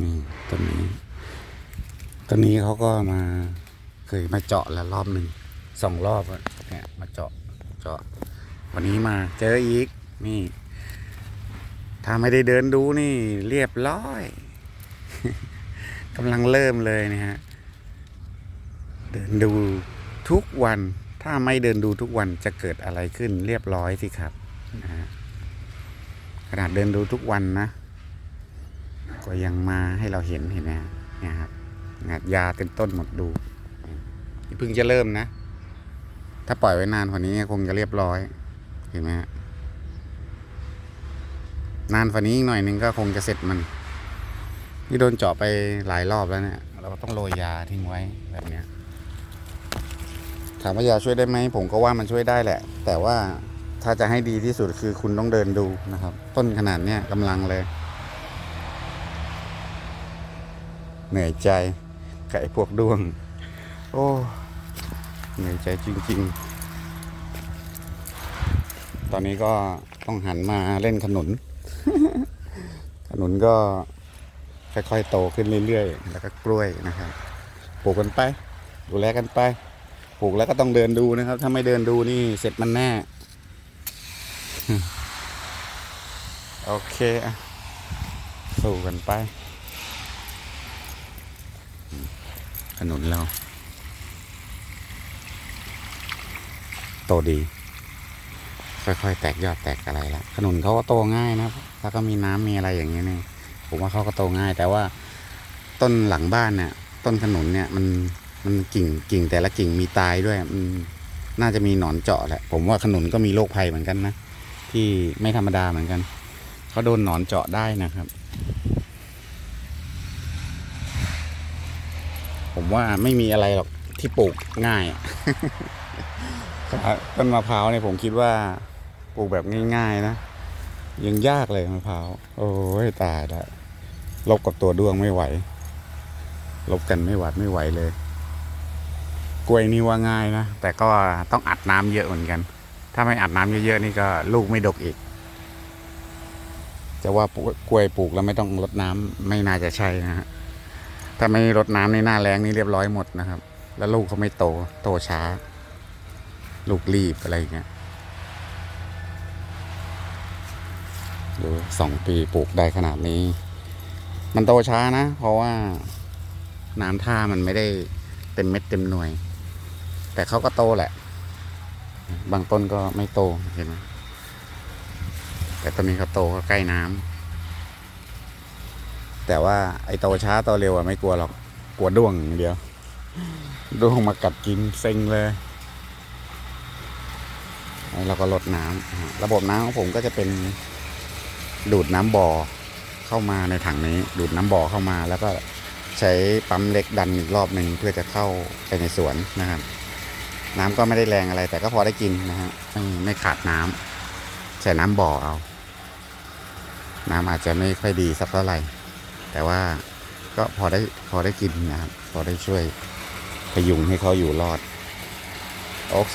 นี่ต้นนี้ต้นนี้เขาก็มาเคยมาเจาะแล้วรอบหนึ่งสองรอบเนี่ยมาเจาะเจาะ วันนี้มาเจออีกนี่ ถ้าไม่ได้เดินดูนี่ เรียบร้อยกำลังเริ่มเลยนะฮะเดินดูทุกวัน ถ้าไม่เดินดูทุกวันจะเกิดอะไรขึ้นเรียบร้อยสิครับนะฮะขนาดเดินดูทุกวันนะ ก็ยังมาให้เราเห็นเห็นไหมฮะเนี่ยครับงาดยาเต็มต้นหมดดูนี่เพิ่งจะเริ่มนะ ถ้าปล่อยไว้นานกว่านี้คงจะเรียบร้อยเห็นไหมฮะนานกว่านี้อีกหน่อยนึงก็คงจะเสร็จมัน นี่โดนเจาะไปหลายรอบแล้วเนี่ย เราก็ต้องโรยยาทิ้งไว้แบบเนี้ยถามว่ายาช่วยได้ไหมผมก็ว่ามันช่วยได้แหละ แต่ว่าถ้าจะให้ดีที่สุดคือคุณต้องเดินดูนะครับ ต้นขนาดเนี้ยกำลังเลย เหนื่อยใจไอ้พวกด้วง โอ้เหนื่อยใจจริง ๆ ตอนนี้ก็ต้องหันมาเล่นขนุน ขนุนก็ค่อยๆโตขึ้นเรื่อยๆ แล้วก็กล้วยนะครับ ปลูกกันไป ดูแลกันไป ปลูกแล้วก็ต้องเดินดูนะครับ ถ้าไม่เดินดูนี่เสร็จมันแน่ โอเคอะ สู้กันไป ขนุนเราโตดี ค่อยๆ แตกยอดแตกอะไรล้วขนุนเขาก็โตง่ายนะถ้าก็มีน้ำมีอะไรอย่างเงี้ยเนี่ยผมว่าเขาก็โตง่าย แต่ว่าต้นหลังบ้านเนี่ย ต้นขนุนเนี่ยมันมันกิ่งกิ่งแต่ละกิ่งมีตายด้วยมันน่าจะมีหนอนเจาะแหละผมว่าขนุนก็มีโรคภัยเหมือนกันนะที่ไม่ธรรมดาเหมือนกันเขาโดนหนอนเจาะได้นะครับ ผมว่าไม่มีอะไรหรอกที่ปลูกง่ายต้นมะพร้าวเนี่ยผมคิดว่าปลูกแบบง่าย ๆ นะยังยากเลยมะพร้าวโอ้ยตายแล้วลบกับตัวด้วงไม่ไหว ลบกันไม่หวัดไม่ไหวเลย กล้วยนี่ว่าง่ายนะแต่ก็ต้องอัดน้ำเยอะเหมือนกัน ถ้าไม่อัดน้ำเยอะๆนี่ก็ลูกไม่ดกอีก จะว่าปลูกกล้วยปลูกแล้วไม่ต้องรดน้ำไม่น่าจะใช่นะฮะ ถ้าไม่รดน้ำในหน้าแรงนี่เรียบร้อยหมดนะครับ แล้วลูกเขาไม่โตโตช้า ลูกรีบอะไรอย่างเงี้ยดูสองปีปลูกได้ขนาดนี้ มันโตช้านะ เพราะว่าน้ำท่ามันไม่ได้เต็มเม็ดเต็มหน่วย แต่เขาก็โตแหละ บางต้นก็ไม่โตเห็นไหมแต่ต้นนี้เขาโตก็ใกล้น้ำ แต่ว่าไอ้โตช้าโตเร็วอะไม่กลัวหรอกกลัวด้วงอย่างเดียวด้วงมากัดกินเซ็งเลยเราก็ลดน้ำระบบน้ำของผมก็จะเป็นดูดน้ำบ่อเข้ามาในถังนี้ ดูดน้ำบ่อเข้ามา แล้วก็ใช้ปั๊มเล็กดันอีกรอบหนึ่งเพื่อจะเข้าไปในสวนนะครับ น้ำก็ไม่ได้แรงอะไร แต่ก็พอได้กินนะฮะไม่ไม่ขาดน้ำใช้น้ำบ่อเอา น้ำอาจจะไม่ค่อยดีสักเท่าไหร่ แต่ว่าก็พอได้พอได้กินนะครับ พอได้ช่วยพยุงให้เขาอยู่รอด โอเค